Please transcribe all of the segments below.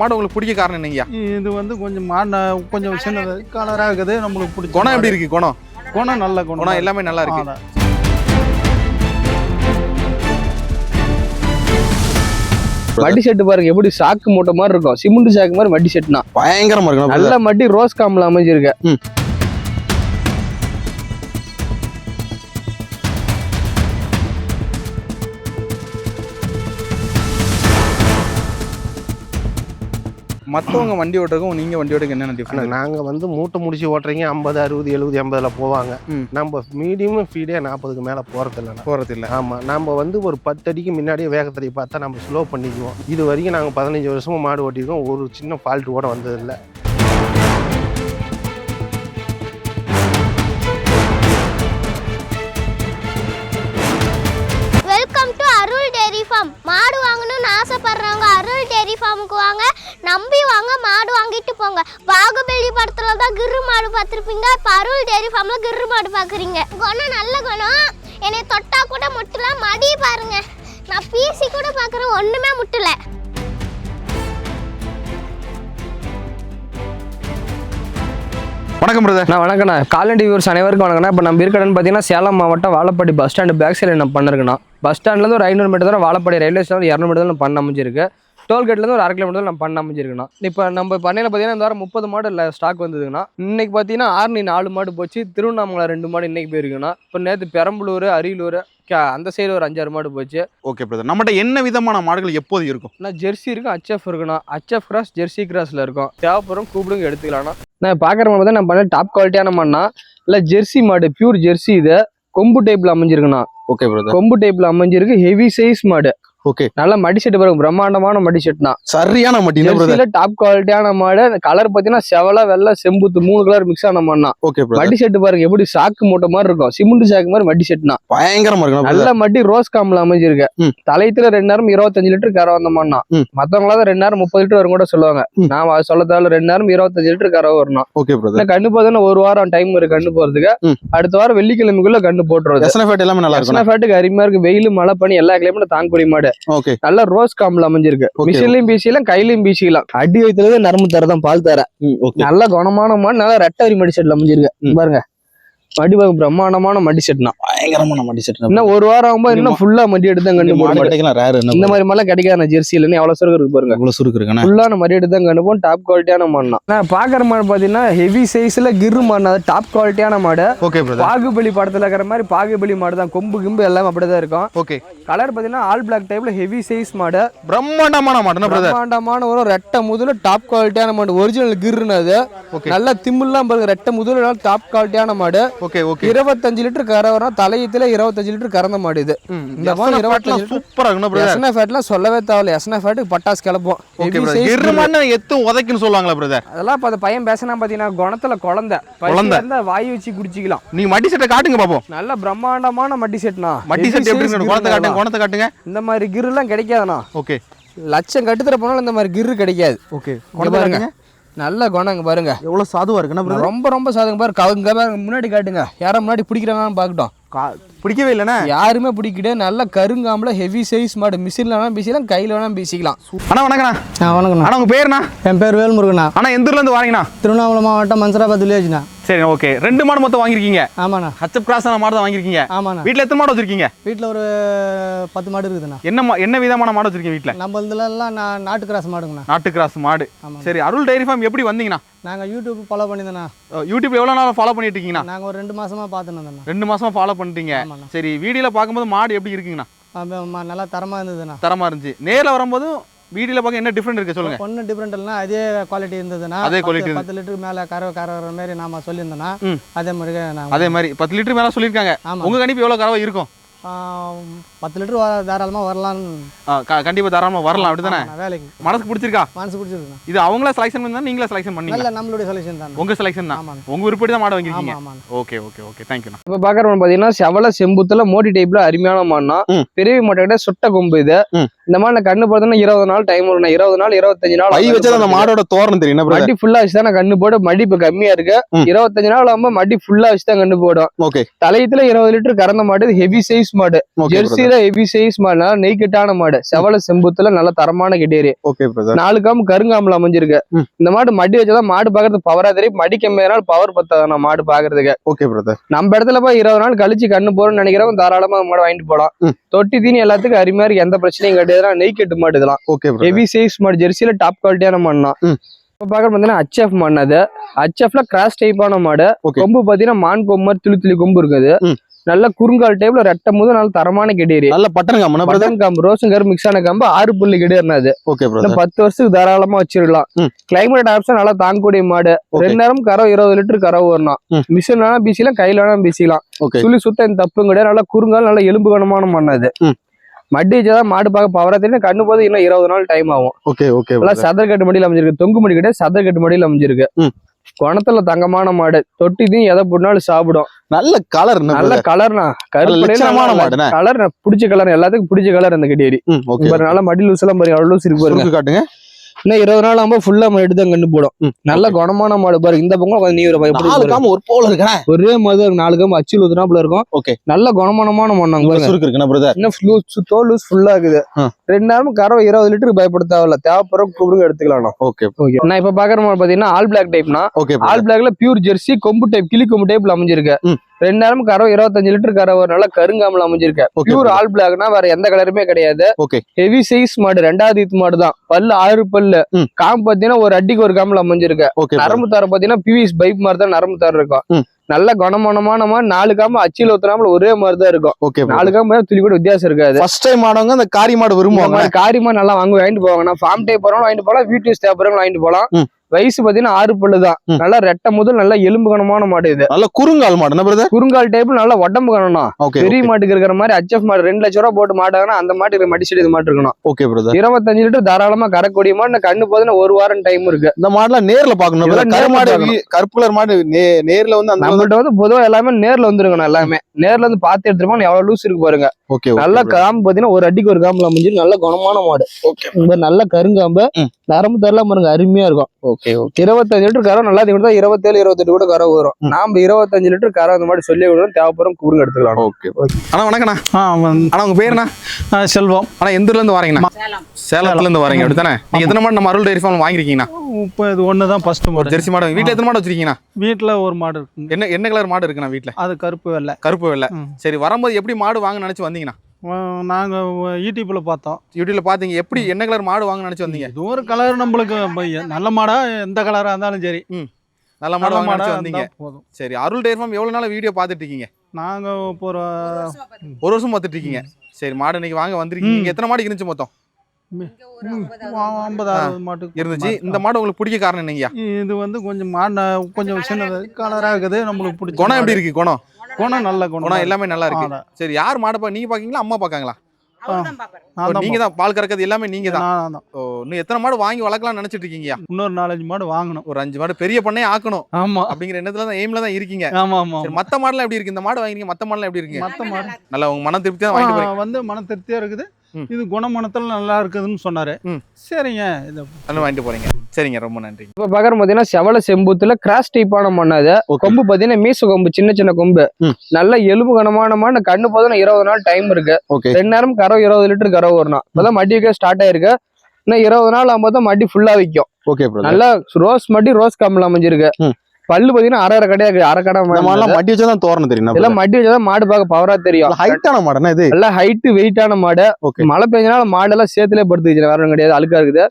மாடு உங்களுக்கு பிடிக்க காரணம் என்னங்கய்யா? இது வந்து கொஞ்சம் மாட கொஞ்சம் சின்னது கலராக இருக்குது. நம்மளுக்கு பிடிச்ச குணம் எப்படி இருக்கு குணம்? குணம் நல்ல குணம். குணம் எல்லாமே நல்லா இருக்கு. மடி செட்டு பாருங்க எப்படி சாக்கு மூட்டை மாதிரி இருக்கும். சிமெண்ட் சாக்கு மாதிரி மடி செட்டுனா. பயங்கரமா இருக்கு நல்ல மடி ரோஸ் காம்பில் அமைஞ்சிருக்கு. மத்தவங்க வண்டி ஓட்டுறதுக்கும் நீங்க வண்டி ஓட்டுறதுக்கு என்னென்ன டிஃபரன்ஸ் நாங்கள் வந்து மூட்டை முடிச்சு ஓட்டுறீங்க ஐம்பது அறுபது எழுபது எண்பதில் போவாங்க. நம்ம மீடியம் ஃபீடே நாற்பதுக்கு மேலே போகிறது இல்லைண்ணா. போறது இல்ல. ஆமாம் நம்ம வந்து ஒரு பத்து அடிக்கு முன்னாடியே வேகத்தடி பார்த்தா நம்ம ஸ்லோ பண்ணிக்குவோம். இது வரைக்கும் நாங்கள் பதினஞ்சு வருஷமா மாடு ஓட்டியிருக்கோம் ஒரு சின்ன ஃபால்ட் கூட வந்ததில்லை. ஃபார்முக்கு வாங்க நம்பி வாங்க மாடு வாங்கிட்டு போங்க. பாகுபலி படத்துல தான் கிரு மாடு பார்த்துருப்பீங்க. இப்போ அருள் டெய்ரி ஃபார்ம்ல கிரு மாடு பார்க்குறீங்க. குணம் நல்ல குணம். என்னை தொட்டா கூட முட்டல. மடி பாருங்க. நான் பீசி கூட பார்க்குறேன். ஒன்றுமே முட்டல. வணக்கம் பிரதர் நான் வணக்கண்ணா காலண்டி வியூர்ஸ் அனைவருக்கும் வணக்கண்ணா இப்போ நம்ம இருக்கடன்னு பார்த்தீங்கன்னா சேலம் மாவட்டம் வாழப்பாடி பஸ் ஸ்டாண்டு பேக் சைடில் நான் பண்ணிருக்கேண்ணா பஸ் ஸ்டாண்ட்லேருந்து ஒரு ஐநூறு மீட்டர் தூரம் வாழப்பாடி ரயில்வே ஸ்டேஷன் இரநூறு மீட்டர் தான் பண்ண அமைஞ்சிருக்கு. டோல்கேட்லேருந்து ஒரு அரை கிலோமீட்டர் நான் பண்ண அமைஞ்சிருக்குண்ணா. இப்போ நம்ம பண்ணையில் பார்த்தீங்கன்னா இந்த வாரம் முப்பது மாடு இல்லை ஸ்டாக் வந்ததுங்கண்ணா. இன்னைக்கு பார்த்தீங்கன்னா ஆர்னி நாலு மாடு போச்சு திருவண்ணாமலை ரெண்டு மாடு இன்னைக்கு போயிருக்குண்ணா. இப்போ நேற்று பெரம்பலூர் அரியலூர் அந்த சைடு ஒரு அஞ்சாறு மாடு போச்சு. ஓகே பிரதர் நம்மகிட்ட என்ன விதமான மாடுகள் எப்போது இருக்கும்? நான் ஜெர்சி இருக்கும் ஹச்எஃப் இருக்குண்ணா. ஹச்எஃப் கிராஸ் ஜெர்சி கிராஸில் இருக்கும். தேவைப்படும் கூப்பிடுங்க எடுத்துக்கலாம்ண்ணா. நான் பார்க்குற மாதிரி நான் பண்ண டாப் குவாலிட்டியான மண்ணா இல்லை ஜெர்சி மாடு பியூர் ஜெர்சி இது. கொம்பு டைப்ல அமைஞ்சிருக்குண்ணா. ஓகே பிரதர் கொம்பு டைப்ல அமைஞ்சிருக்கு ஹெவி சைஸ் மாடு. ஓகே நல்ல மடி செட்டு பாருங்க. பிரம்மாண்டமான மடி சரியான மட்டி என்ன பிரதர் ஜெர்சியில டாப் குவாலிட்டியான மாடு கலர் பார்த்தீங்கன்னா செவல வெள்ளை செம்புத்து மூணு கலர் மிக்ஸ் ஆன மண்ணா ஓகே மடி செட்டு பாருங்க. எப்படி சாக்கு மூட்டை மாதிரி இருக்கும். சிமெண்ட் சாக்கு மாதிரி மடி செட்னா பயங்கரமா இருக்கு நல்ல மட்டி ரோஸ் காம்பில் அமைஞ்சிருக்கு. தலையத்துல ரெண்டு நேரம் இருபத்தஞ்சு லிட்டர் கரை வந்த மண்ணா ம். மத்தவங்களாவது ரெண்டு நேரம் முப்பது லிட்டர் வரும் கூட சொல்லுவாங்க. நான் சொல்ல தேவையில்ல ரெண்டு நேரம் இருபத்தஞ்சு லிட்டர் கரை வரணும். ஓகே கண்ணு போதுன்னு ஒரு வாரம் டைம் இருக்கு கண்ணு போறதுக்கு. அடுத்த வாரம் வெள்ளிக்கிழமைக்குள்ள கண்ணு எஸ்என்எஃப் எல்லாமே நல்லா இருக்கும் அருமையா இருக்கு. வெயில் மழை பனி எல்லா கிளைமேட்டும் தாங்கக்கூடிய மாடு. ஓகே. நல்ல ரோஸ் காம்பில் அமைஞ்சிருக்கு. மிஷின்லயும் பீசிக்கலாம் கையிலயும் பீசிக்கலாம். அடி வயிற்றுல நரம்பு தரதான் பால் தர நல்ல குணமான மாடு நல்ல ரெட்டை வரி மடி செட்ல அமைஞ்சிருக்கு. பாருங்க. மடி பாருங்க பிரம்மாண்டமான மடி செட்னா பயங்கரமான மட்டி செட் இன்னும் ஒரு வாரம் ஆகும்போது இன்னும் ஃபுல்லா மடி எடுத்து தான் கண்டு மாடு மாடு கிடைக்கலாம் ரேர் இந்த மாதிரி மாதிரிலாம் கிடைக்காது ஜெர்சியில எவ்வளவு சுருக்கு இருக்கு பாருங்க. இவ்வளவு சுருக்கு இருக்குண்ணே. ஃபுல்லான மடி எடுத்து தான் கண்டுப்போம் டாப் குவாலிட்டியான மாடு நான் பாக்குற மாடு பாத்தீங்கன்னா ஹெவி சைஸ்ல கிரு மாடு அது டாப் குவாலிட்டியான மாடு. ஓகே பாகுபலி படத்துல இருக்கிற மாதிரி பாகுபலி மாடு தான் கொம்பு கிம்பு எல்லாமே அப்படிதான் இருக்கும். ஓகே கலர் பாத்தீங்கன்னா ஆல் பிளாக் டைப்ல ஹெவி சைஸ் மாடு. பிரம்மாண்டமான மாடு பிரம்மாண்டமான ஒரு ரெட்டை முதல்ல டாப் குவாலிட்டியான மாடு. ஒரிஜினல் கிருன்னு அது. நல்லா திம்முலாம் பாருங்க ரெட்டை முதல்ல டாப் குவாலிட்டியான மாடு. Okay okay. இருபத்தஞ்சு லிட்டர் கரை வரும். தலையத்துல இருபத்தஞ்சு லிட்டர் கறந்த மாடு இது இந்த மாதிரி இருபத்தஞ்சு லிட்டர் சூப்பரா இருக்குண்ணா பிரதர் எஸ்னா ஃபேட்லாம் சொல்லவே தேவையில்ல. எஸ்னா ஃபேட்டுக்கு பட்டாசு கிளப்போம் எத்தும் உதைக்குன்னு சொல்லுவாங்களா பிரதர் அதெல்லாம் இப்போ அந்த பையன் பேசினா பார்த்தீங்கன்னா குணத்துல குழந்தை. குழந்தை. இருந்தால் வாய் வச்சு குடிச்சிக்கலாம். நீங்க மட்டி செட்டை காட்டுங்க பாப்போம். நல்ல பிரம்மாண்டமான மட்டி செட்னா மட்டி செட் எப்படி? குணத்தை காட்டுங்க. குணத்தை காட்டுங்க. இந்த மாதிரி கிருலாம் கிடைக்காதுண்ணா. ஓகே. லட்சம் கட்டுத்தர போனாலும் இந்த மாதிரி கிரு கிடைக்காது. ஓகே. பாருங்க. நல்ல குணம் இங்க பாருங்க. எவ்வளவு சாதுவா இருக்குன்னா ரொம்ப ரொம்ப இங்க பாருங்க முன்னாடி காட்டுங்க. யாரும் முன்னாடி பிடிக்கிறாங்கன்னு பார்க்கட்டும். பிடிக்கவே இல்லைண்ணே. யாருமே பிடிக்கிட்டு நல்ல கருங்காம்பல ஹெவி சைஸ் மாடு. மிஷின்ல வேணா பீசிக்கலாம் கையில வேணா பீசிக்கலாம். அண்ணா வணக்கண்ணா ஆ வணக்கண்ணா அண்ணா உங்க பேருண்ணா? என் பேர் வேல்முருகண்ணா. அண்ணா எந்த ஊர்ல இருந்து வாரீங்கண்ணா? திருவண்ணாமலை மாவட்டம் மன்சராபாத் வில்லேஜ்ண்ணா சரி ஓகே. ரெண்டு மாடு மொத்தம் வாங்கிருக்கீங்க ஆமாண்ணா. ஹச்சப் கிராஸ் மாடு தான் வாங்கிருக்கீங்க ஆமாண்ணா. வீட்ல எத்தனை மாடு வச்சிருக்கீங்க? வீட்டில் ஒரு பத்து மாடு இருக்குதுண்ணா. என்ன என்ன விதமான மாடு வச்சிருக்கீங்க வீட்ல? நம்ம இதுலலாம் நான் நாட்டு கிராஸ் மாடுங்கண்ணா. நாட்டு கிராஸ் மாடு. சரி அருள் டைரி ஃபார்ம் எப்படி வந்தீங்கண்ணா? நாங்கள் யூடியூப் ஃபாலோ பண்ணியிருந்தேண்ணா. யூடியூப் எவ்வளவு நாள் ஃபாலோ பண்ணிட்டு இருக்கீங்கண்ணா? நாங்கள் ஒரு ரெண்டு மாசமா பார்த்துன்னு ரெண்டு மாசமா ஃபாலோ பண்ணிட்டீங்க. ஆமாண்ணா சரி வீடியோல பார்க்கும்போது மாடு எப்படி இருக்குங்கண்ணா? நல்லா தரமாக இருந்ததுண்ணா. தரமா இருந்துச்சு. நேர்ல வரும்போதும் வீடியோல பார்க்க என்ன டிஃபரெண்ட் இருக்கு சொல்லுங்க. ஒன்றும் டிஃப்ரெண்ட் இல்லைனா அதே குவாலிட்டி இருந்ததுண்ணா. அதே quality பத்து- லிட்டருக்கு மேலே கரை கரை வர மாதிரி நாம சொல்லியிருந்தோண்ணா ம். அதே மாதிரி அதே மாதிரி பத்து லிட்டர் மேல சொல்லியிருக்காங்க. உங்க கணிப்பு எவ்வளவு கறவை இருக்கும்? பத்து லிட்டர் வ- தாராளமா வரலான்னு ஆ, க- கண்டிப்பா தாராளமா வரலாம். அப்படிதானே? ஆமாண்ணா, வேலைக்கு. மனசுக்கு பிடிச்சிருக்கா? மனசு பிடிச்சிருக்குண்ணா. இது அவங்களா செலக்ஷன் பண்ணா நீங்களா செலக்ஷன் பண்ணீங்க நல்ல நம்மளுடைய சொல்யூஷன் தான். உங்க செலக்ஷன் தான். ஆமாண்ணா உங்க விருப்படி தான் மாடு வாங்கிருக்கீங்க ஓகே ஓகே ஓகே. தேங்க்யூண்ணா இப்போ பார்க்குறவங்க பார்த்தீங்கன்னா செவல செம்புத்துல மோடி டைப்ல அருமையான மாடுனா. பெரிய மாட்டை சுட்ட கொம்பு இது. இந்த மாதிரி நான் கண்ணு போடுறதுன்னா இருபது நாள் டைம் வரும் இருபது நாள் இருபத்தஞ்சு நாள் பை வச்சா அந்த மாடோட தோரணம் தெரியும். மடி ஃபுல்லா வச்சு தான் கண்ணு போடு மடி இப்ப கம்மியா இருக்கு. இருபத்தஞ்சு நாள் ஆகும்போது மடி ஃபுல்லா வச்சு தான் கண்ணு போடும். ஓகே தலையத்துல இருபது லிட்டர் கறந்த மாடு ஹெவி சைஸ் மாடு. ஜெர்சியில ஹெவி சைஸ் மாடு நல்லா நெய்க்கட்டான மாடு. செவல செம்புத்துல நல்ல தரமான கெட்டேரி. ஓகே நாலு காம்பு கருங்காம்புல அமைஞ்சிருக்கு. இந்த மாடு மடி வச்சதான் மாடு பாக்குறது பவரா தெரியும். மடி கம்மியானால பவர் பத்தாதான் மாடு பாக்குறதுக்கு. ஓகே பிரதர் நம்ம இடத்துல போய் இருபது நாள் கழிச்சு கண்ணு போறோம்னு நினைக்கிறவங்க தாராளமா மாடு வாங்கிட்டு போலாம். தொட்டி தீனி எல்லாத்துக்கும் அருமையா இருக்கு எந்த பிரச்சனையும் கிடையாது நெய்க்கட்டு மாடு இதெல்லாம் ஓகே ஹெவி சைஸ் மாடு ஜெர்சியில டாப் குவாலிட்டியான மாடுனா ம். இப்போ பார்க்க பார்த்தீங்கன்னா ஹச்எஃப் மாடு அது. ஹச்எஃப்ல கிராஸ் டைப்பான மாடு. கொம்பு பார்த்தீங்கன்னா மான் கொம்பு மாதிரி துளி துளி கொம்பு இருக்குது. நல்ல குறுங்கால் டைப்ல ரெட்டை போது நல்ல தரமான கெடேரி நல்ல பட்டனுங்க அம்மனா பிரதர் பட்டன் காம்பு ரோசன் கரு மிக்ஸ் ஆன காம்பு ஆறு புள்ளி கெடியர்னா அது. ஓகே பத்து வருஷத்துக்கு தாராளமா வச்சிருக்கலாம். கிளைமேட் ஆப்ஷன் நல்லா தாங்கக்கூடிய மாடு. ரெண்டு நேரம் கறவை இருபது லிட்டர் கறவை வரணும். மிஷின் வேணா பீசிக்கலாம் கையில வேணா பீசிக்கலாம். சுழி சுத்த இந்த தப்பும் கிடையாது. நல்லா குறுங்கால் நல்ல எலும்பு கனமான மண் அது. ம். மட்டி வச்சாதான் மாடு பார்க்க பவரா தெரியும். கண்ணு போது இன்னும் இருபது நாள் டைம் ஆகும். ஓகே ஓகே சதர்கட்டு மடியில் அமைஞ்சிருக்கு. தொங்கு மடி கிடையாது சதர்கட்டு மடியில் அமைஞ்சிருக்கு. குணத்துல தங்கமான மாடு. தொட்டிதையும் எதை போட்டாலும் சாப்பிடும். நல்ல கலர் நல்ல கலர்னா லட்சணமான மாடுண்ணே. கலர் பிடிச்ச கலர் எல்லாத்துக்கும் பிடிச்ச கலர் அந்த பாரு நல்லா மடி லூஸ் எல்லாம் பாருங்க அவ்வளவு இருக்கு பாருங்க காட்டுங்க. இன்னும் இருபது நாள் ஆகும்போது ஃபுல்லா எடுத்து தான் கண்டு போடும். நல்ல குணமான மாடு பாருங்க இந்த பக்கம் கொஞ்சம் நீர் நாலு காம ஒரு போல இருக்கா ஒரே மாதிரி. நாலு காம்பு அச்சில் ஊத்துனாப்புல இருக்கும். ஓகே நல்ல குணமானமான மண்ணாங்க சுருக்கு இருக்குண்ணா பிரதர் இன்னும் லூஸ் தோல் லூஸ் ஃபுல்லா இருக்குது. ரெண்டு நேரமும் கறவை இருபது லிட்டருக்கு பயப்பட தேவையில்ல தேவைப்படுற கூப்பிடுங்க எடுத்துக்கலாம் ஓகே ஓகே நான் இப்ப பாக்குற மாதிரி பாத்தீங்கன்னா ஆல் பிளாக் டைப்னா ஓகே ஆல் பிளாக்ல பியூர் ஜெர்சி கொம்பு டைப் கிளி கொம்பு டைப்ல அமைஞ்சிருக்கு. ரெண்டு நேரம் கறவை இருபத்தஞ்சு லிட்டர் கறவை நல்லா கருங்காமல் அமைஞ்சிருக்கு. பியூர் ஆல் பிளாக்னா வேற எந்த கலருமே கிடையாது. ஹெவி சைஸ் மாடு ரெண்டாவது ஈத்து மாடு தான் பல்லு ஆறு பல்லு. காம்பு பாத்தீங்கன்னா ஒரு அடிக்கு ஒரு காம்புல அமைஞ்சிருக்கு. நரம்பு தார பாத்தீங்கன்னா பிவிஎஸ் பைப் மாதிரி தான் நரம்பு தார் இருக்கும். நல்ல குணமானமான மாதிரி நாலு காம்பு அச்சில் ஊத்துறாமல் ஒரே மாதிரி தான் இருக்கும் ஓகே நாலு காம்பு துளி கூட வித்தியாசம் இருக்காது. ஃபர்ஸ்ட் டைம் ஆனவங்க அந்த காரி மாடு விரும்புவாங்க. மாதிரி காரியமா நல்லா வாங்கி வாங்கிட்டு போவாங்க. நான் ஃபார்ம் டைப் போறவங்க வாங்கிட்டு போகலாம் வீட்டு தேவைப்படுறவங்க வாங்கிட்டு போகலாம். வயசு பாத்தீங்கன்னா ஆறு பல்லு தான். நல்லா ரெட்டை முதல் நல்ல எலும்பு கனமான மாடு இது. நல்ல குறுங்கால் மாடு. பிரதர் குறுங்கால் டைப் நல்ல உடம்பு கணணும் ஓகே பெரிய மாட்டுக்கு இருக்கிற மாதிரி அச்எஃப் மாடு ரெண்டு லட்ச ரூபா போட்டு மாட்டாங்கன்னா அந்த மாட்டுக்கு மடிச்செடி இது மாட்டு இருக்கணும் ஓகே பிரதர் இருபத்தஞ்சு லிட்டர் தாராளமா கறக்கூடிய மாடு. கண்ணு போதுன்னா ஒரு வாரம் டைம் இருக்கு. இந்த மாடுலாம் நேர்ல பாக்கணும் இதெல்லாம் கரு நேர்ல மாடு நேர்ல வந்து அந்த நம்மள்ட்ட வந்து பொதுவா எல்லாமே நேர்ல வந்துருக்கணும் எல்லாமே. நேர்ல வந்து பார்த்து எடுத்துருப்போம் எவ்வளவு லூஸ் இருக்கு பாருங்க. ஓகே நல்ல காம்பு பாத்தீங்கன்னா ஒரு அடிக்கு ஒரு காம்புல அமைஞ்சு நல்ல குணமான மாடு. ஓகே நல்ல கருங்காம்பு. நரம்பு தரலாம் பாருங்க அருமையா இருக்கும். ஓகே ஓகே இருபத்தஞ்சு லிட்டர் கரை நல்லா கொடுத்தா இருபத்தேழு இருபத்தெட்டு கூட கரை வரும். நாம இருபத்தஞ்சு லிட்டர் கரை அந்த மாதிரி சொல்லி கொடுக்கணும். தேவைப்படும் கூடுங்க எடுத்துக்கலாம். ஓகே அண்ணா வணக்கண்ணா அண்ணா உங்க பேருண்ணா செல்வம். அண்ணா எந்த ஊர்ல இருந்து வரீங்கண்ணா? சேலத்துல இருந்து வரீங்க அப்படித்தானே? நீங்க எத்தனை மாடு நம்ம அருள் டைரி ஃபார்ம் வாங்கிருக்கீங்கண்ணா? இப்போ இது ஒன்று தான் ஃபர்ஸ்ட் மாடு. ஜெர்சி மாடு. வீட்டுல எத்தனை மாடு வச்சிருக்கீங்கண்ணா? வீட்டில் ஒரு மாடு இருக்குங்க. என்ன என்ன கலர் மாடு இருக்குண்ணா வீட்டுல அது கருப்பு வெள்ளை. கருப்பு வெள்ளை. சரி வரும்போது எப்படி மாடு வாங்க நினைச்சு வந்தீங்கண்ணா? நாங்கள் யூடியூப்பில் பார்த்தோம். யூடியூப்ல பாத்தீங்க எப்படி என்ன கலர் மாடு வாங்க நினைச்சு வந்தீங்க? இது ஒரு கலர் நம்மளுக்கு நல்ல மாடா எந்த கலராக இருந்தாலும் சரி. நல்ல மாடு நல்ல வாங்க மாடா நினைச்சு வந்தீங்க. போதும். சரி அருள் டைரி ஃபார்ம் எவ்வளவு நாள் வீடியோ பார்த்துட்டு இருக்கீங்க? நாங்கள் இப்போ ஒரு ஒரு வருஷம் பார்த்துட்டு இருக்கீங்க. சரி மாடு இன்னைக்கு வாங்க வந்திருக்கீங்க. ம். இங்க எத்தனை மாடு இருந்துச்சு மொத்தம்? ஐம்பது அறுபது மாட்டுக்கு இருந்துச்சு. இந்த மாடு உங்களுக்கு பிடிக்க காரணம் என்னங்கய்யா? இது வந்து கொஞ்சம் மாடு கொஞ்சம் சின்னது கலராக இருக்குது நம்மளுக்கு பிடிச்ச குணம் எப்படி. இருக்கு? குணம்? குணம் நல்ல குணம் குணம் எல்லாமே நல்லா இருக்கு. சரி யார் மாடு பா நீங்க பாக்கீங்களா அம்மா பாக்காங்களா? நீங்க தான் பால் கறக்கிறது எல்லாமே நீங்க தான். ஓ இன்னும் எத்தனை மாடு வாங்கி வளர்க்கலாம்னு நினைச்சிட்டு இருக்கீங்கயா இன்னொரு நாலஞ்சு மாடு வாங்கணும். ஒரு அஞ்சு மாடு பெரிய பண்ணையே ஆக்கணும். ஆமா. அப்படிங்கிற எண்ணத்துல தான் எய்ம்ல தான் இருக்கீங்க. ஆமா ஆமா சரி மத்த மாடுலாம் எப்படி இருக்கு? இந்த மாடு வாங்கிருக்கீங்க மத்த மாடுலாம் எப்படி இருக்குங்க மற்ற மாடு. நல்லா உங்க மன திருப்தி தான் வாங்கிட்டு வந்து மன திருப்தியா இருக்குது. இது குணமனத்தில் நல்லா இருக்குதுன்னு சொன்னாரு. சரிங்க இது வாங்கிட்டு சரிங்க ரொம்ப நன்றி. இப்ப பாக்குற பாத்தீங்கன்னா செவல செம்பூத்துல கிராஸ் டைப்பான மண் அது. ஓகே கொம்பு பாத்தீங்கன்னா மீச கொம்பு சின்ன சின்ன கொம்பு. நல்ல எலும்பு கனமான மாடு கண்ணு போதும் இருபது நாள் டைம் இருக்கு. ஓகே ரெண்டு நேரம் கறவை இருபது லிட்டர் கறவை வரணும். இப்பதான் மடி வைக்க ஸ்டார்ட் ஆயிருக்கு. இன்னும் இருபது நாள் ஆகும்போது மடி ஃபுல்லா விற்கும் ஓகே நல்லா ரோஸ் மடி ரோஸ் காம்பில் அமைஞ்சிருக்கு. பல்லு பாத்தீங்கன்னா அரை அரை கிடையாது அரை கடை மாடுலாம் மட்டி வச்சா தான் தோரணம் தெரியும். எல்லாம் மடி வச்சாதான் மாடு பார்க்க பவரா தெரியும். ஹைட்டான மாடுனா இது? நல்ல ஹைட் வெயிட்டான மாடு. ஓகே மழை பெஞ்சனால மாடெல்லாம் சேத்துல படுத்துச்சு வேற ஒண்ணும் கிடையாது அழுக்கா இருக்குது.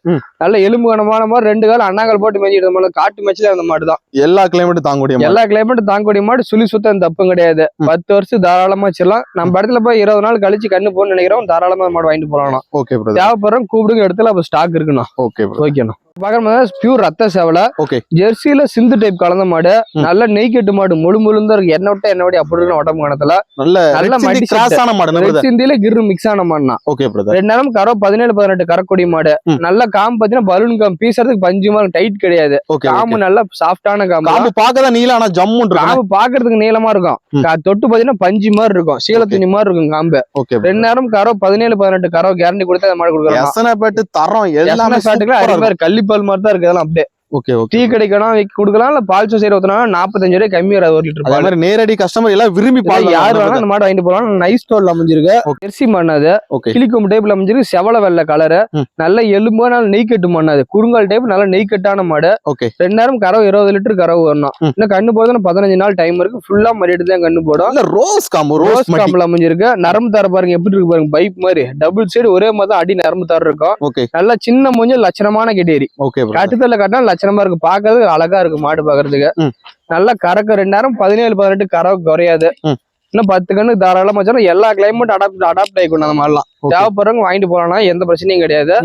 நல்ல எலும்பு கனமான மாதிரி ரெண்டு கால் அண்ணாங்கல் போட்டு மேய்ச்சிட்டு மாதிரி காட்டு மேய்ச்சல அந்த மாடு தான். எல்லா கிளைமேட்டும் தாங்கக்கூடிய மாடு. எல்லா கிளைமேட்டும் தாங்கக்கூடிய மாடு சுழி சுத்தம் தப்பும் கிடையாது. பத்து வருஷம் தாராளமா வச்சிடலாம். நம்ம இடத்துல போய் இருபது நாள் கழிச்சு கண்ணு போகணும்னு நினைக்கிறோம் தாராளமா மாடு வாங்கிட்டு போகலாம். ஓகே தேவைப்படுறோம் கூப்பிடுங்க இடத்துல அப்ப ஸ்டாக் இருக்கணும். ஓகே ஓகேண்ணா பியூர் ரத்த சேவலை. ஓகே ஜெர்சியில சிந்து டைப் கலந்த மாடு. நல்ல நெய் கட்டு மாடு. முழு முழுந்தா இருக்கு. என்ன விட்ட என்ன விட அப்படி உடம்பு கணத்துல. நல்ல நல்ல மடி கிராஸ் ஆன மாடு சிந்தியில கிரு மிக்ஸ் ஆன மாடுனா ஓகே ரெண்டு நேரம் கரோ பதினேழு பதினெட்டு கரக்கொடி மாடு. நல்ல காம்பு பாத்தீங்கன்னா பலூன் காம்பு பீசறதுக்கு பஞ்சு மாதிரி டைட் கிடையாது. காம்பு நல்ல சாஃப்டான காம்பு. காம்பு பார்க்கதான் நீல ஆனா இருக்கு காம்பு பாக்குறதுக்கு நீளமா இருக்கும். தொட்டு பாத்தீங்கன்னா பஞ்சு மாதிரி இருக்கும். சீல. துணி மாதிரி இருக்கும் காம்பு. ஓகே ரெண்டு நேரம் கரோ பதினேழு பதினெட்டு கரோ கேரண்டி கொடுத்து அந்த மாடு பேட்டு தரம் எல்லாமே சாட்டுக்குள்ள சூப்பரா மாதிரி தான் இருக்குது அதெல்லாம் அப்படியே. Okay okay. டீ விக்க- கொடுக்கலாம் இல்ல பால் சோசைட் ஊத்தினா நாற்பத்தஞ்சு ரூபாய் கம்மி வராது ஒரு லிட்டர் அதே மாதிரி நேரடி கஸ்டமர் எல்லாம் விரும்பி பால் யார் வேணா அந்த மாடு வாங்கிட்டு போலாம் நைஸ் ஸ்டோர்ல அமைஞ்சிருக்கு. ஜெர்சி மண்ணாது ஓகே கிளிக்கும் டைப்ல அமைஞ்சிருக்கு. செவல வெள்ளை கலரு. நல்ல எலும்பு நல்ல நெய் கட்டு மண்ணாது குறுங்கால் டைப் நல்ல நெய் கட்டான மாடு. ஓகே ரெண்டு நேரம் கறவு இருபது லிட்டர் கறவு வரணும். இன்னும் கண்ணு போடுறதுன்னு பதினஞ்சு நாள் டைம் இருக்கு. ஃபுல்லா மறிட்டு தான் கண்ணு போடும். ரோஸ் காம்பு ரோஸ் காம்பில் அமைஞ்சிருக்கு. நரம்பு தார பாருங்க எப்படி இருக்கு பாருங்க பைப் மாதிரி. டபுள் சைடு ஒரே மாதிரி அடி நரம்பு தார் இருக்கும். ஓகே நல்லா சின்ன மூஞ்சல் லட்சணமான கெட்டேரி. ஓகே கட்டுத்தல கட்டினா லட்சணமா இருக்கு பாக்குறதுக்கு அழகா இருக்கு மாடு பாக்குறதுக்கு. நல்லா கறக்க ரெண்டு நேரம் பதினேழு பதினெட்டு கறவை குறையாது. இன்னும் பத்து கண்ணு தாராளமா வச்சா எல்லா கிளைமேட் அடாப்ட் அடாப்ட் ஆகிக்கணும் அந்த மாதிரிலாம். தேவைப்படுறவங்க வாங்கிட்டு போலாம் எந்த பிரச்சனையும் கிடையாது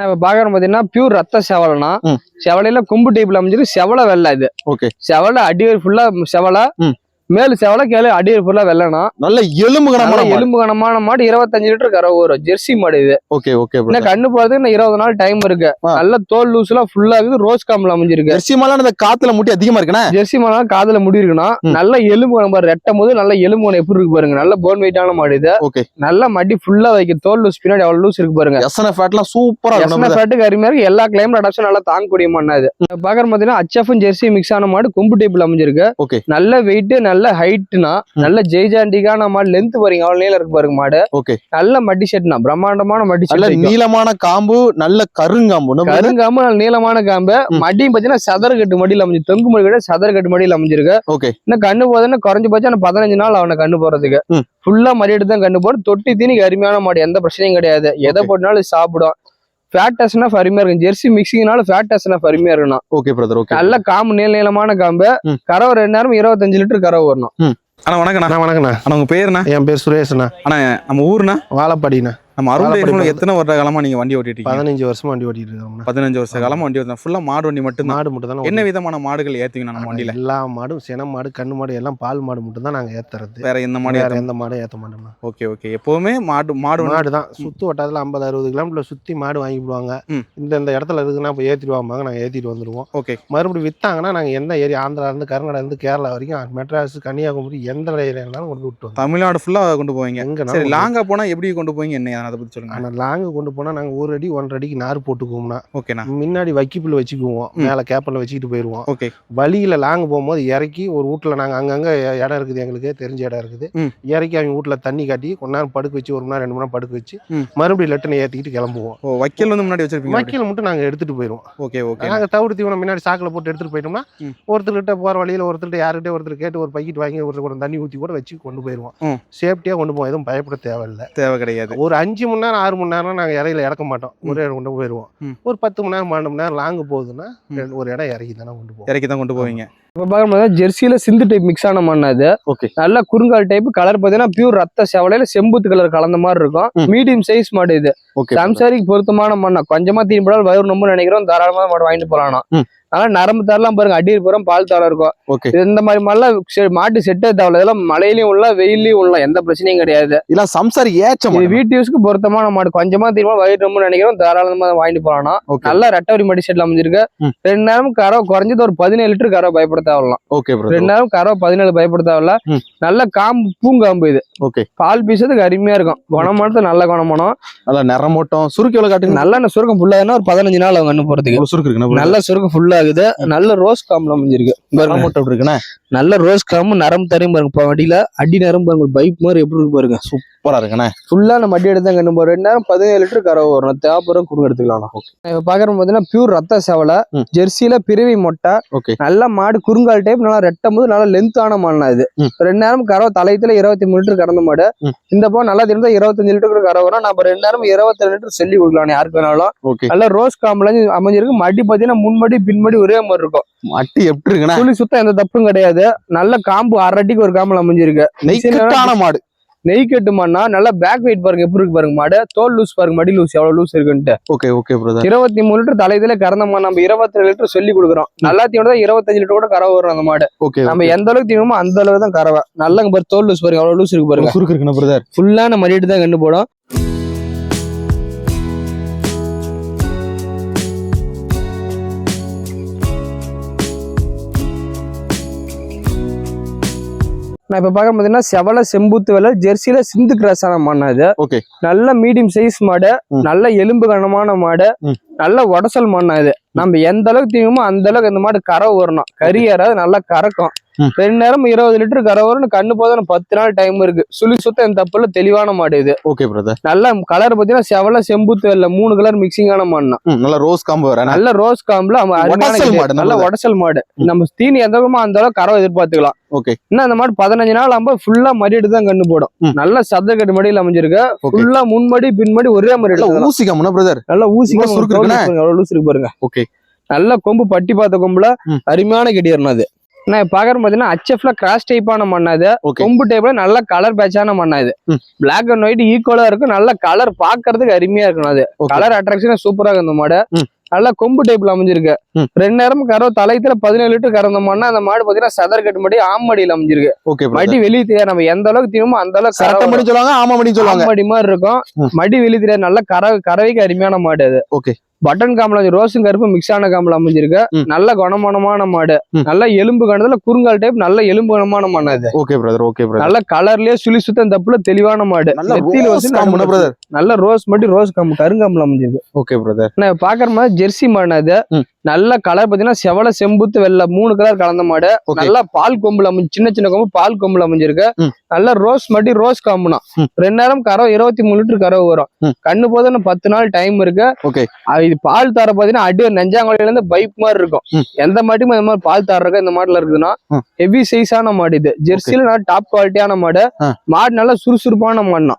ம். நான் இப்ப பாக்குறேன் பாத்தீங்கன்னா பியூர் ரத்த செவலைனா. செவலையில கொம்பு டைப்ல அமைஞ்சிருக்கு செவலை வெள்ளை இது ஓகே செவலை அடிவேர் ஃபுல்லா செவலை. மேலு செவலை கீழே அடிவேர் ஃபுல்லா வெள்ளனா. நல்ல எலும்பு கனமான எலும்பு கனமான மாடு இருபத்தஞ்சு லிட்டர் கறவை வரும் ஜெர்சி மாடு இது. ஓகே ஓகே இன்னும் கண்ணு போறதுக்கு இன்னும் இருபது நாள் டைம் இருக்கு. நல்ல தோல் லூஸ் எல்லாம் ஃபுல்லா இருக்குது. ரோஸ் காம்பில் அமைஞ்சிருக்கு. ஜெர்சி மாலாம் இந்த காத்துல முட்டி அதிகமா இருக்குண்ணே? ஜெர்சி மாடு காதுல முடி இருக்கணும் ம். நல்ல எலும்பு பாரு ரெட்டும் போது நல்ல எலும்பு கணம் எப்படி இருக்கு பாருங்க. நல்ல போன் வெயிட்டான மாடு இது. ஓகே. நல்ல மடி ஃபுல்லா வைக்க தோல் லூஸ் பின்னாடி அவ்வளவு லூஸ் இருக்கு பாருங்க. எஸ்என்எஃப் ஃபேட்லாம் சூப்பரா இருக்கும் ஃபேட்டுக்கு அருமையா இருக்கு. எல்லா கிளைமேட் அடாப்ஷன் நல்லா தாங்கக்கூடிய மண்ணா இது. பாக்குற பாத்தீங்கன்னா அச்எஃப் ஜெர்சி மிக்ஸ் ஆன மாடு கொம்பு டைப்ல அமைஞ்சிருக்கு. ஓகே. நல்ல வெயிட் நல்ல ஹைட்னா ம். நல்ல ஜெய்ஜாண்டிக்கான மாடு லென்த் பாருங்க அவ்வளவு நீளம் இருக்கு பாருங்க மாடு. ஓகே. நல்ல மடி செட்னா பிரம்மாண்டமான மடி நல்ல செட் நீளமான காம்பு நல்ல கருங்காம்பு. நம்ம கருங்காம நல்ல நீளமான காம்பு. மடியும் பாத்தீங்கன்னா சதர கட்டு மடியில அமைஞ்சு தொங்கு மடி கூட சதர கட்டு மடியில அமைஞ்சிருக்கு. ஓகே. இன்னும் கண்ணு போதுன்னா குறைஞ்சு போச்சு பதினஞ்சு நாள் அவனை கண்ணு போறதுக்கு. ஃபுல்லா மடியிட்டு தான் கண்ணு போடும் தொட்டி தீனிக்கு அருமையான மாடு எந்த பிரச்சனையும் கிடையாது. எதை. போட்டாலும் சாப்பிடும். ஃபேட் டஸ்னா அருமையா இருக்கும். ஜெர்சி மிக்சிங்னால ஃபேட் டஸ்னா அருமையா இருக்கணும் ஓகே பிரதர் ஓகே நல்ல காம்பு நீள நீளமான காம்பு. கறவை ரெண்டு நேரம் இருபத்தஞ்சு லிட்டர் கறவை வரணும். அண்ணா வணக்கண்ணா அண்ணா வணக்கண்ணா அண்ணா உங்க பேருண்ணா? என் பேர் சுரேஷ்ண்ணா. அண்ணா நம்ம ஊருண்ணா? வாழப்பாடிண்ணா. நம்ம அருள். எத்தனை வருட காலமா நீங்க வண்டி ஓட்டிட்டு இருக்கீங்க? பதினஞ்சு வருஷமா வண்டி ஓட்டிட்டு இருக்கோம்ண்ணா பதினஞ்சு வருஷ காலமா வண்டி ஓட்டுறேன் ஃபுல்லா மாடு வண்டி மட்டும்தான். மாடு மட்டும் தானே என்ன விதமான மாடுகள் ஏத்துவீங்க நம்ம வண்டியில? எல்லா மாடும் சின மாடு கண்ணு மாடு எல்லாம் பால் மாடு மட்டும் தான் நாங்க ஏத்துறது. வேற எந்த மாடு வேற எந்த மாடும் ஏத்த மாட்டோம்ண்ணா. Okay okay. எப்பவுமே மாடு மாடு மாடு தான் சுத்து வட்டாரத்துல ஐம்பது அறுபது கிலோமீட்டர் சுத்தி மாடு வாங்கி போடுவாங்க ம். இந்த இந்த இடத்துல இருக்குன்னா இப்போ ஏத்திட்டு வாங்க நாங்க ஏத்திட்டு வந்துருவோம். ஓகே. மறுபடியும் வித்தாங்கன்னா நாங்க எந்த ஏரியா? ஆந்திரா இருந்து கர்நாடகா இருந்து கேரளா வரைக்கும் மெட்ராஸ் கன்னியாகுமரி எந்த ஏரியாலும் கொண்டு விட்டு தமிழ்நாடு ஃபுல்லா கொண்டு போவீங்க. எங்கன்னா சரி லாங்கா போனா எப்படி கொண்டு போவீங்க? என்ன அதை பத்தி சொல்லுங்க. ஆனால் லாங்கு கொண்டு போனால் நாங்கள் ஒரு அடி ஒன்றரை அடிக்கு நார் போட்டுக்குவோம்னா ஓகேண்ணா முன்னாடி வைக்கிப்புல் வச்சுக்குவோம். மேலே கேப்பலில் வச்சுக்கிட்டு போயிடுவோம். ஓகே வழியில் லாங் போகும்போது இறக்கி ஒரு வீட்டில் நாங்கள் அங்கங்கே இடம் இருக்குது எங்களுக்கு தெரிஞ்ச இடம் இருக்குது. இறக்கி அவங்க வீட்டில் தண்ணி காட்டி கொஞ்ச நேரம் படுக்க வச்சு ஒரு மணி நேரம் ரெண்டு மணி நேரம் படுக்க வச்சு. மறுபடியும் லெட்டனை ஏற்றிக்கிட்டு கிளம்புவோம். ஓ வைக்கல் வந்து முன்னாடி வச்சிருப்பீங்க வைக்கல் மட்டும் நாங்கள் எடுத்துகிட்டு போயிடுவோம். ஓகே ஓகே நாங்கள் தவிடு தீவனம் முன்னாடி சாக்கில் போட்டு எடுத்துகிட்டு போயிட்டோம்னா. ஒருத்தர்கிட்ட போகிற வழியில் ஒருத்தர்கிட்ட யாருக்கிட்டே ஒருத்தர் கேட்டு ஒரு பைக்கிட்டு வாங்கி கூட தண்ணி ஊற்றி கூட வச்சு கொண்டு போயிடுவோம். சேஃப்டியாக கொண்டு போவோம். எதுவும் பயப்பட தேவையில்லை. தேவை கிடையாது. ஒரு அஞ்சு மணி நேரம் ஆறு மணி நேரம் நாங்கள் இறையில இறக்க மாட்டோம். ஒரு இடம் கொண்டு போயிடுவோம். ஒரு பத்து மணி நேரம் பன்னெண்டு மணி நேரம் லாங்கு போகுதுன்னா ஒரு இடம் இறக்கி தானே கொண்டு போவோம். இறக்கி தான் கொண்டு போவீங்க. இப்ப பாக்கும்போது ஜெர்சியில சிந்து டைப் மிக்ஸ் ஆன மண் அது. ஓகே. நல்ல குறுங்கால் டைப் கலர் பாத்தீங்கன்னா பியூர் ரத்த செவலையில செம்புத்து கலர் கலந்த மாதிரி இருக்கும். மீடியம் சைஸ் மாடு இது. ஓகே. சம்சாரிக்கு பொருத்தமான மண்ணா. கொஞ்சமா தீன்படால் வயிறு ரொம்ப நினைக்கிறோம். தாராளமா மாடு வாங்கிட்டு போலாம் ஆனா நரம்பு தரலாம் பாருங்க அடி புறம் பால் தரம் இருக்கும். ஓகே இந்த மாதிரி மாதிரிலாம் மாட்டு செட்டே தேவையில்ல இதெல்லாம் மழையிலயும் உள்ள வெயிலையும் உள்ள எந்த பிரச்சனையும் கிடையாது. இல்ல சம்சாரி ஏச்ச இது வீட்டு யூஸ்க்கு பொருத்தமான மாடு. கொஞ்சமா தீர்மா வயிறு ரொம்ப நினைக்கிறோம் தாராளமா வாங்கிட்டு ஓகே நல்ல ரெட்டவரி மடி செட்ல அமைஞ்சிருக்கு. ரெண்டு நேரம் கறவை குறைஞ்சது ஒரு பதினேழு லிட்டர் கறவை பயப்பட தேவையில்லாம் ஓகே ரெண்டு நேரம் கறவை பதினேழு பயப்பட தேவையில்ல ம். நல்ல காம்பு பூங்காம்பு இது. ஓகே பால் பீசத்துக்கு அருமையா இருக்கும். குணமானது நல்ல குணமானம். நல்ல நிறமோட்டம் சுருக்கு எவ்வளவு காட்டுங்க? நல்ல சுருக்கம் ஃபுல்லாதுன்னா ஒரு பதினஞ்சு நாள் அவங்க கண்ணு போறதுக்கு. சுருக்கு நல்ல சுருக்கம் ஃபுல் ஆகுது நல்ல ரோஸ் காம்புல அமைஞ்சிருக்கு. பாருங்க. இருக்குண்ணா நல்ல ரோஸ் காம்பு நரம்பு தரையும் பாருங்க. இப்போ வண்டியில அடி நரம்பு பாருங்க பைப் மாதிரி எப்படி இருக்கு பாருங்க. சூப்பரா இருக்குண்ணா. ஃபுல்லா நம்ம அடி எடுத்து கண்ணு போறோம் ரெண்டு நேரம் பதினேழு லிட்டர் கறவை வரும். தேவைப்படுற குடுங்க எடுத்துக்கலாம் இப்ப பாக்குற பாத்தீங்கன்னா பியூர் ரத்த சேவலை. ஜெர்சியில பிறவி மொட்டை ஓகே நல்ல மாடு குறுங்கால் டைப் நல்லா ரெட்டும் போது நல்லா லென்த்தான மாடுனா இது. ரெண்டு நேரம் கறவை தலையத்துல இருபத்தி மூணு லிட்டர் கறந்த மாடு. இந்த போ நல்லா தெரிஞ்சா இருபத்தஞ்சு லிட்டர் கறவை வரும். நம்ம ரெண்டு நேரம் இருபத்தி லிட்டர் சொல்லி கொடுக்கலாம் யாருக்கு வேணாலும். ஓகே நல்ல ரோஸ் காம்புல அமைஞ்சிருக்கு. மடி பாத்தீங்கன்னா முன்மடி பின்மடி ஒரே மாதிரி இருக்கும். மட்டி எப்படி இருக்குண்ணே? சுழி சுத்தம் எந்த தப்பும் கிடையாது. நல்ல காம்பு அரட்டிக்கு ஒரு காம்புல அமைஞ்சிருக்கு. நெய்க்கட்டான மாடு. நெய் கட்டுமானா நல்லா பேக் வெயிட் பாருங்க எப்படி இருக்கு பாருங்க மாடு. தோல் லூஸ் பாருங்க மடி லூஸ் எவ்வளவு லூஸ் இருக்குன்ட்டு. ஓகே ஓகே பிரதர் இருபத்தி மூணு லிட்டர் தலையில கறந்தமா நம்ம இருபத்தி லிட்டர் சொல்லி கொடுக்குறோம். நல்லாத்தியோட தான் இருபத்தஞ்சு லிட்டர் கூட கறவை வரும் அந்த மாடு. ஓகே நம்ம எந்த அளவுக்கு தீவனமோ அந்த அளவுக்கு தான் கறவை. நல்லா பாரு தோல் லூஸ் பாருங்க எவ்வளவு லூஸ் இருக்கு பாருங்க. சுருக்கு இருக்குண்ணா பிரதர் ஃபுல்லான மடிட்டு தான் கண்டு போடும் நான் இப்ப பார்க்க பார்த்தீங்கன்னா செவல செம்புத்து வெலை ஜெர்சியில சிந்து கிராஸ் ஆன மண்ணா இது ஓகே நல்ல மீடியம் சைஸ் மாடு. நல்ல எலும்பு கனமான மாடு. நல்ல உடசல் மண்ணா இது நம்ம எந்த அளவுக்கு தீங்குமோ அந்த அளவுக்கு இந்த மாடு கறவை வரணும் கறி ஏறாது நல்லா கறக்கும். ரெண்டு நேரம் இருபது லிட்டர் கறவை வரும் கண்ணு போதும் பத்து நாள் டைம் இருக்கு. சுழி சுத்தம் இந்த தப்புல தெளிவான மாடு இது. ஓகே பிரதர் நல்ல கலர் பார்த்தீங்கன்னா செவல செம்புத்து வெள்ளை மூணு கலர் மிக்சிங்கான மாடுனா நல்ல ரோஸ் காம்பு வரேன் நல்ல ரோஸ் காம்புல. மாடு, நல்ல. உடசல். மாடு. நம்ம தீனி எந்த அளவுக்கு அந்த அளவுக்கு கறவை எதிர்பார்த்துக்கலாம். ஓகே இன்னும் அந்த மாடு பதினஞ்சு நாள் ஆகும்போது ஃபுல்லா மடிட்டு தான் கண்ணு போடும். நல்ல சதுரக்கட்டு மடியில் அமைஞ்சிருக்கு. ஃபுல்லா முன்மடி பின்மடி ஒரே மாதிரி நல்ல எடுக்கலாம். ஊசி காம்புனா பிரதர் நல்லா ஊசி இவ்வளவு சுருக்கு பாருங்க. ஓகே நல்ல கொம்பு பட்டி பார்த்த கொம்புல. அருமையான கெடியர்னா அது. நான் பாக்குறது பாத்தீங்கன்னா ஹச்எஃப்ல கிராஸ் டைப்பான மண்ணா இது. கொம்பு டைப்ல நல்ல கலர் பேட்சான மண்ணா இது. பிளாக் அண்ட் ஒயிட் ஈக்குவலா இருக்கும். நல்ல கலர் பாக்குறதுக்கு அருமையா இருக்கணும் அது. கலர் அட்ராக்ஷன் சூப்பரா இருக்கு இந்த மாடு. நல்லா கொம்பு டைப்ல அமைஞ்சிருக்கு. ரெண்டு நேரம் கறவை தலையத்துல பதினேழு லிட்டர் கறந்த மண்ணா அந்த மாடு பாத்தீங்கன்னா சதர் கட்டு மடி ஆமடியில் அமைஞ்சிருக்கு. ஓகே மடி வெளியே தெரியாது. நம்ம எந்த அளவுக்கு தீவுமோ அந்த அளவுக்கு கறவை மணி சொல்லுவாங்க ஆமா மணி சொல்லுவாங்க. ஆமடி மாதிரி இருக்கும். மடி வெளியே தெரியாது. நல்ல கறவை கறவைக்கு அருமையான மாடு அது. ஓகே பட்டன் காம்புல ரோஸும் கருப்பு மிக்ஸ் ஆன காம்புல அமைஞ்சிருக்கு. நல்ல குணமானமான மாடு. நல்ல எலும்பு கணத்துல குறுங்கால் டைப் நல்ல எலும்பு குணமான மாடு ஓகே பிரதர் ஓகே பிரதர் நல்ல கலர்லயே சுழி சுத்தம் தப்புல தெளிவான மாடு. நல்ல பிரதர் நல்ல ரோஸ் மட்டும் ரோஸ் காம்பு கருங்காம்புல அமைஞ்சிருக்கு. ஓகே பிரதர் நான் பாக்குற மாதிரி ஜெர்சி மாடு அது. நல்ல கலர் பாத்தீங்கன்னா செவல செம்புத்து வெள்ளை மூணு கலர் கலந்த மாடு. நல்ல பால் கொம்புல அமைஞ்சு சின்ன சின்ன கொம்பு பால் கொம்புல அமைஞ்சிருக்கு. நல்ல ரோஸ் மட்டி ரோஸ் காம்புனா. ரெண்டு நேரம் கறவை இருபத்தி மூணு லிட்டர் கறவை வரும். கண்ணு போதும் பத்து நாள் டைம் இருக்கு. இது பால் தர பாத்தீங்கன்னா அடி ஒரு நெஞ்சாங்கொழியில இருந்து பைப் மாதிரி இருக்கும். எந்த மாட்டுமே இந்த மாதிரி பால் தர்றக்க இந்த மாடுல இருக்குதுன்னா. ஹெவி சைஸான மாடு இது. ஜெர்சியில நல்லா டாப் குவாலிட்டியான மாடு. மாடு நல்லா சுறுசுறுப்பான மாடுனா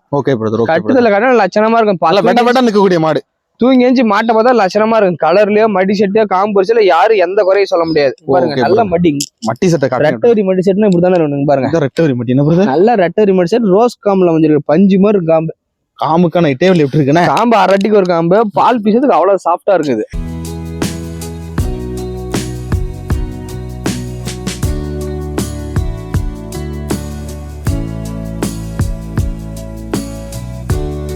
கட்டுதல கட்ட லட்சணமா இருக்கும். நல்ல வெட்ட பல வெட்ட நிக்கக்கூடிய மாடு. தூங்கி எஞ்சி மாட்டை பார்த்தா லட்சணமா இருக்கும். கலர்லயோ மடி செட்டோ காம்பரிசில யாரும் எந்த குறையும் சொல்ல முடியாது. பாருங்க நல்ல. மடி. மட்டி சட்டை ரெட்டவரி மடி செட்னா இப்படிதானே வேணும் பாருங்க. ரெட்டவரி மட்டி. என்ன நல்ல ரெட்டவரி மடி செட் ரோஸ் காம்புல வந்துருக்கு பஞ்சு மாதிரி காம்பு. காமுக்கான டேபிள் எப்படி இருக்குண்ணே? காம்பு அரட்டிக்கு ஒரு காம்பு. பால் பீசத்துக்கு அவ்வளவு சாஃப்டா இருக்குது.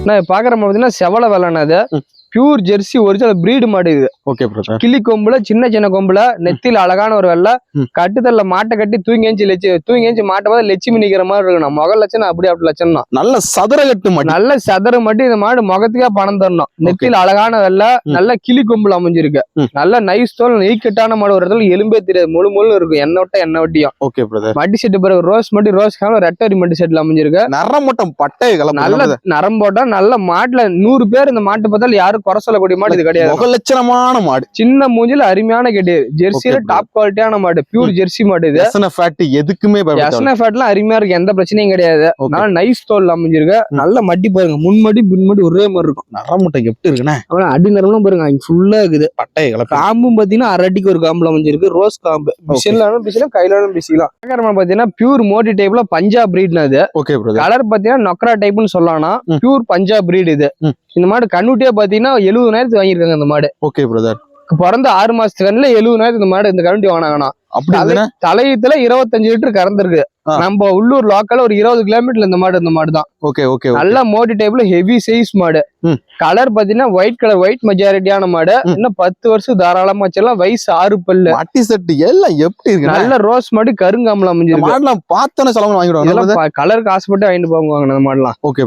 நான் பாக்குற பார்த்தீங்கன்னா செவல வெள்ளன அது. ம். பியூர் ஜெர்சி ஒரிஜினல் பிரீடு மாடு இது. ஓகே கிளி கொம்புல சின்ன சின்ன கொம்புல நெத்தியில அழகான ஒரு வெள்ளை. கட்டுத்தல்ல மாட்டை கட்டி தூங்கி ஏஞ்சி லட்சி தூங்கி ஏஞ்சி மாட்டை பார்த்து லட்சுமி நிக்கிற மாதிரி இருக்கணும். முக லட்சணம் அப்படி அப்படி லட்சணம் தான் நல்ல சதுரகட்டு மட்டி நல்ல சதறு மட்டும் இந்த மாடு முகத்துக்கே பணம் தரணும். நெத்தியில அழகான வெள்ளை. நல்ல கிளி கொம்புல அமைஞ்சிருக்கு. நல்ல நைஸ் தோல் நெய்க்கட்டான மாடு. ஒரு இடத்துல எலும்பே தெரியாது. முழு முழு இருக்கும். எண்ணெய் விட்ட எண்ணெய் வட்டியும். ஓகே மட்டி செட்டு பிறகு ரோஸ் மட்டி ரோஸ் காலம் ரெட்டரி மட்டி செட்ல அமைஞ்சிருக்கு. நரமட்டம் பட்டை நல்ல கலப்பு நரம் போட்டா நல்ல மாட்டுல நூறு பேர் இந்த மாட்டு பார்த்தாலும் யாரும் குறை சொல்லக்கூடிய மாடு இது கிடையாது. லட்சணமான மாடு. சின்ன மூஞ்சில அருமையான கெட்டு. ஜெர்சியில. டாப் குவாலிட்டியான மாடு. பியூர் ஜெர்சி மாடு இது. ஃபேட் எதுக்குமே பயப்பட எஸ்னா ஃபேட்லாம் அருமையா இருக்கு எந்த பிரச்சனையும் கிடையாது. நல்ல நைஸ் தோல் அமைஞ்சிருக்கு நல்ல மட்டி பாருங்க. முன்மடி பின்மடி ஒரே மாதிரி இருக்கும். நரமுட்டை எப்படி இருக்குண்ணே? அப்புறம் அடி நரம்புலாம் பாருங்க. அங்க ஃபுல்லா இருக்குது. பட்டை காம்பும் பாத்தீங்கன்னா அரட்டிக்கு ஒரு காம்புல அமைஞ்சிருக்கு. ரோஸ் காம்பு. மிஷின்லாலும் பிசிலாம் கையிலாலும் பிசிக்கலாம் பாத்தீங்கன்னா பியூர் மோட்டி டைப்ல பஞ்சாப் பிரீட்னா இது. ஓகே கலர் பாத்தீங்கன்னா நொக்ரா டைப்னு சொல்லலாம். பியூர் பஞ்சாப் பிரீட் இது. இந்த மாடு கண்ணுட்டியே பாத்தீங்கன்னா எழுபதாயிரத்துக்கு வாங்கியிருக்காங்க இந்த மாடு. ஓகே பிரதர் பிறந்த ஆறு மாசத்துக்கு கண்ணுல எழுபதாயிரத்துக்கு இந்த மாடு இந்த கண்ணுட்டி வாங்கினாங்கன்னா அப்படி தலையத்துல இருபத்தஞ்சு லிட்டர் கறந்துருக்கு. நம்ம உள்ளூர் லோக்கல் ஒரு இருபது கிலோமீட்டர்ல இந்த மாடு இந்த மாடு தான் ஓகே ஓகே நல்ல மோட்டி டைப்ல ஹெவி சைஸ் மாடு. கலர் பாத்தீங்கன்னா ஒயிட் கலர் ஒயிட் மெஜாரிட்டியான மாடு. இன்னும் பத்து வருஷம் தாராளமா வச்சிடலாம். வயசு ஆறு பல்லு. மட்டி செட்டு எல்லாம் எப்படி இருக்கு நல்ல ரோஸ் மாடு கருங்காமல அமைஞ்சிருக்கு. மாடெல்லாம் பார்த்தோன்னே செலவு வாங்கிடுவாங்க கலருக்கு ஆசைப்பட்டு வாங்கிட்டு போவாங்க அந்த மாடலாம். ஓகே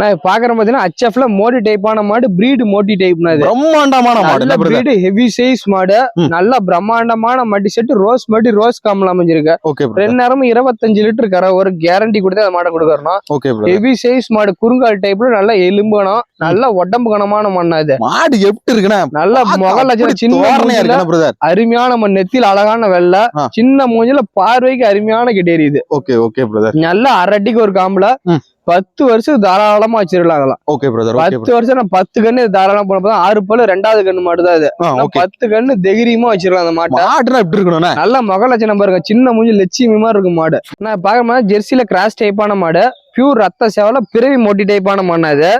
நான் பாக்குறேன் பாத்தீங்கன்னா ஹச்எஃப்ல மோடி டைப்பான மாடு பிரீடு மோட்டி டைப்னா இது. பிரம்மாண்டமான மாடு பிரீடு ஹெவி சைஸ் மாடு. நல்ல பிரம்மாண்டமான மடி செட்டு ரோஸ் மடி ரோஸ் காம்ல அமைஞ்சிருக்கு. ஓகே ரெண்டு நேரமும் இருபத்தஞ்சு லிட்டர் கரை ஒரு கேரண்டி கொடுத்து அந்த மாடை கொடுக்கறோம் ஓகே ஹெவி சைஸ் மாடு குறுங்கால் டைப்ல நல்ல எலும்புகணும் நல்ல உடம்பு கனமான மண்ணா இது. மாடு எப்படி இருக்குண்ணா? நல்ல முக லட்சணம் சின்ன அருமையான மண் நெத்தியில் அழகான வெள்ளை. சின்ன மூஞ்சில பார்வைக்கு அருமையான கிட்டேரி இது. ஓகே ஓகே பிரதர் நல்ல அரட்டிக்கு ஒரு காம்புல. பத்து வருஷம் தாராளமா வச்சிருக்கலாங்களாம் ஓகே பிரதர் பத்து வருஷம் நான் பத்து கண்ணு தாராளமா போன ஆறு பல்லு ரெண்டாவது கண்ணு இது பிரதர் ஓகே பத்து கண்ணு தைரியமா வச்சிருக்கலாம் அந்த மாட்டை. மாடுனா எப்படி இருக்கணும்ண்ணா நல்ல முக லட்சணம் பாருங்க சின்ன மூஞ்சி லட்சுமி மாதிரி இருக்கும் மாடு. நான் பார்க்கும்போது ஜெர்சியில கிராஸ் டைப்பான மாடு பியூர் ரத்த சேவல பிறவி மொட்டி டைப்பான மண்ணு அது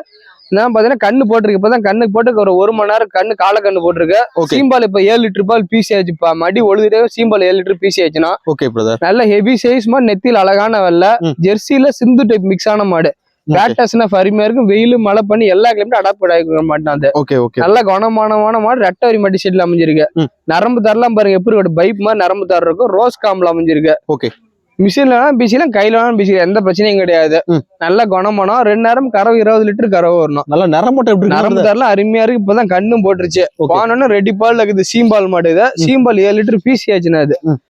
நான் பாத்தீங்கன்னா கண்ணு போட்டிருக்கு. இப்பதான் கண்ணுக்கு போட்டு ஒரு ஒரு மணி நேரம் கண்ணு காலை கண்ணு போட்டிருக்கு. சீம்பால் இப்ப ஏழு லிட்டர் பால் பீசி ஆச்சு மடி ஒழுதுட்டே சீம்பால் ஏழு லிட்டர் பீசி ஆச்சுன்னா ஓகே பிரதர் நல்ல ஹெவி சைஸ் மாடு நெத்தியில் அழகான வெள்ளை. ஜெர்சியில சிந்து டைப் மிக்ஸ் ஆன மாடு. பேட்டஸ்னா அருமையா இருக்கும். வெயில் மழை பண்ணி எல்லா கிளைமேட்டும் அடாப்ட் ஆகிக்க மாட்டான் அது. ஓகே ஓகே நல்ல குணமானமான மாடு. ரெட்டை வரி மட்டி செட்ல அமைஞ்சிருக்கு. நரம்பு தரலாம் பாருங்க எப்படி ஒரு பைப் மாதிரி நரம்பு தர இருக்கும் ரோஸ் காம்ல அமைஞ்சிருக்கு. ஓகே மிஷின்ல பிசிலாம் கையில வேணாலும் பிசிக்கலாம் எந்த பிரச்சனையும் கிடையாது. நல்ல குணமானம் ரெண்டு நேரம் கறவை இருபது லிட்டர் கறவை வரணும். நல்ல நிறம் மட்டும் எப்படி இருக்கு தரலாம் அருமையா இருக்கு. இப்பதான் கண்ணும் போட்டுருச்சு. போனோன்னு ரெடி பால் இருக்குது சீம்பால் மாடு இது. சீம்பால் ஏழு லிட்டர் பீசி ஆச்சுன்னா அது.